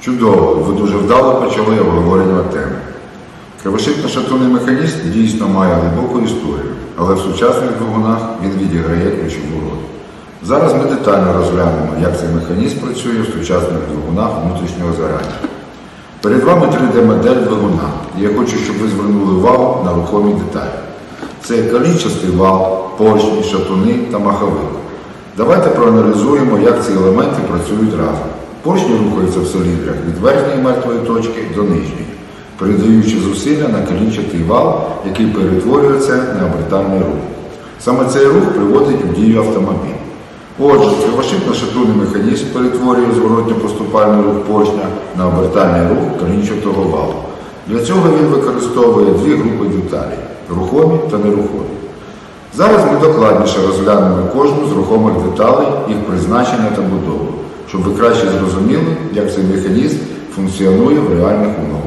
Чудово, ви дуже вдало почали обговорення теми. Кривошипно-шатунний механізм дійсно має глибоку історію, але в сучасних двигунах він відіграє ключову роль. Зараз ми детально розглянемо, як цей механізм працює в сучасних двигунах внутрішнього згорання. Перед вами 3D-модель двигуна, і я хочу, щоб ви звернули увагу на рухомі деталі. Це калічастий вал, поршні, шатуни та маховик. Давайте проаналізуємо, як ці елементи працюють разом. Поршні рухаються в циліндрах від верхньої мертвої точки до нижньої, передаючи зусилля на калічатий вал, який перетворюється на обертальний рух. Саме цей рух приводить у дію автомобіль. Отже, кривошипно-шатунний механізм перетворює зворотньо-поступальний рух поршня на обертальний рух колінчатого валу. Для цього він використовує дві групи деталей рухомі та нерухомі. Зараз ми докладніше розглянемо кожну з рухомих деталей, їх призначення та будову, щоб ви краще зрозуміли, як цей механізм функціонує в реальних умовах.